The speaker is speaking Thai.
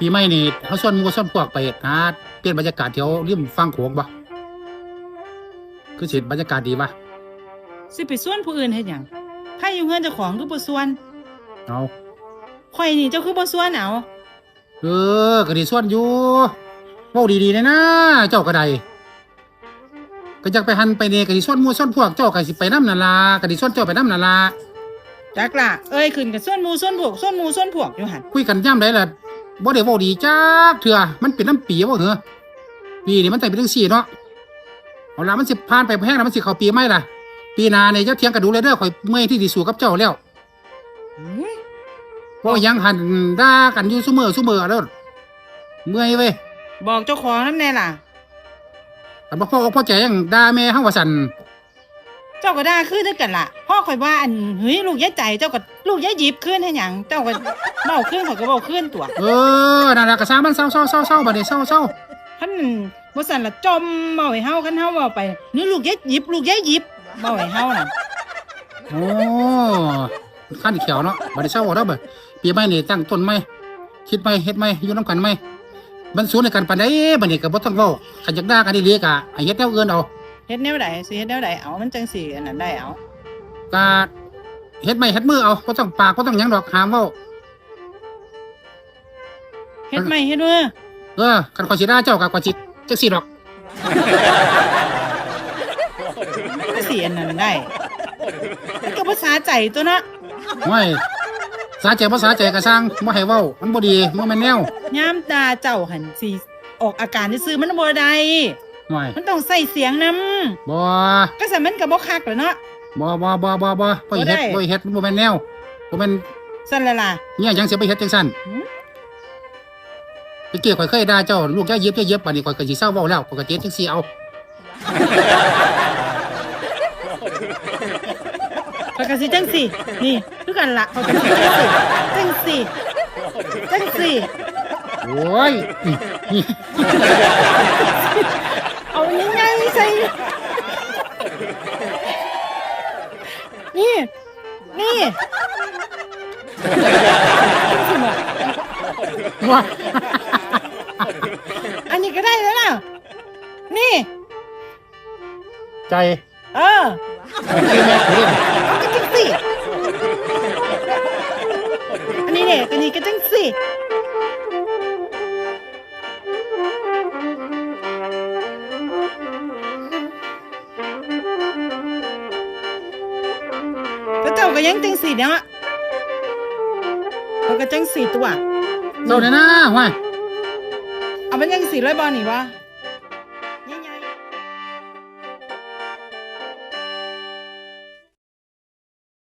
ปีใหม่นี่เขาส่วนหมูส่วนพวกไปหาเปลี่ยนบรรยากาศแถวริมฟังโขงบ่คือสิบรรยากาศดีปะสิไปส่วนผู้อื่นเฮ็ดหยังไผอยู่เฮือนเจ้าของคือบ่ส่วนเอาข่อยนี่เจ้าคือบ่ส่วนเอาเออก็ดีส่วนอยู่เว้าดีๆเลยนะเจ้าก็ได้ก็อยากไปหันไปนี่ก็ดีส่วนหมูส่วนพวกเจ้าก็สิไปน้ำนาลาก็ดีส่วนเจ้าไปน้ำนาลาจักล่ะเอ้ยขึ้นกับส่วนหมู่ส่วนพวกส่วนหมู่ส่วนพวกอยู่หั่นคุยกันย่ำได้ล่ะ บ่ได้เว้าดีจักเถื่อมันเป็นน้ำปีบ่เหรอปีนี่มันแต่เป็นจังซี่เนาะเอาล่ะมันสิผ่านไปแห้งแล้วมันสิเข้าปีใหม่ล่ะ ปีหน้านี่เจ้าเถียงกันดูเลยเด้อข่อยเมื่อยที่สิสู้กับเจ้าแล้วอื้อเพราะยังหันด่ากันอยู่ซุมื้อซุมื้อเด้อเมื่อยเว้ยบอกเจ้าของนำแน่ล่ะแต่บ่พออกพอใจยังด่าแม่เฮาว่าซั่น เจ้าก็ด่าคืนด้วยกันล่ะพ่อข่อยว่าอันเฮ้ยลูกยายใจเจ้าก็ลูกยายหยิบคืนให้หยังเจ้าก็เว้าคืนข่อยก็เว้าคืนตัวเออนั่นล่ะก็ซามันเศร้าๆๆๆบัดนี้เศร้าๆคันบ่สั่นละจมเว้าให้เฮาคันเฮาเว้าไปนี่ลูกยายหยิบลูกยายหยิบเว้าให้เฮาน่ะโอ้ขั้นเขียวเนาะบัดนี้เศร้าบ่เด้อบัดปีใหม่นี่ตั้งต้นใหม่คิดใหม่เฮ็ดใหม่อยู่นํกันใหม่มันสูนในกันปานใดบัดนี้ก็บ่ต้องเว้าขันอยากด่ากันดีๆก็ให้เฮ็ดแนวอื่นเอา เฮ็ดแนวใดสิเฮ็ดแนวใดเอามันจังสิอันนั้นได้เอาก็เฮ็ดใหม่เฮ็ดมือเอาบ่ต้องปากบ่ต้องหยังดอกห้ามเว้าเฮ็ดไม่เฮ็ดมือเออคันขอยสิด่าเจ้าก็ขอยสิจังซี่ดอกก็สิอันนั้นได้มันก็ภาษาใจตัวเนาะไม่สาใจบ่สาใจก็สร้างบ่ให้เว้า มันบ่ดีบ่แม่นแนว ยามตาเจ้าหันสิออกอาการซื่อๆมันบ่ได้ ไม่มันต้องใส่เสียงนำบ่ก็สมันก็บ่คักแหล้วเนาะบ่บ่บ่บ่บ่บ่เฮ็ดบ่ได้บ่เฮ็ดบ่แม่นแนวบ่แม่นสั่นละล่ะเนี่ยยังสิไปเฮ็ดจังซั่นหืมไปเกี่ยวข่อยเคยด่าเจ้าลูกอย่าเย็บอย่าเย็บบัดนี้ข่อยก็สิเศร้าเว้าแล้วข่อยก็เจ็ดจังซี่เอาข้อยก็สิจังสินี่คือกันล่ะข้อยก็สิจังสิจังสิโอ้ย ส่นี่ นี่จังสิบ่ว่าอันนี้ก็ได้แล้วล่ะนี่ ใจ เออใจแม่กูเด้เอาก็จังสิ ยังจังสิเนาะเขาก็จังสิตัวเจ้าเนี่ยนะว่าเอาเป็นจังสิเลยบอลนี่วะ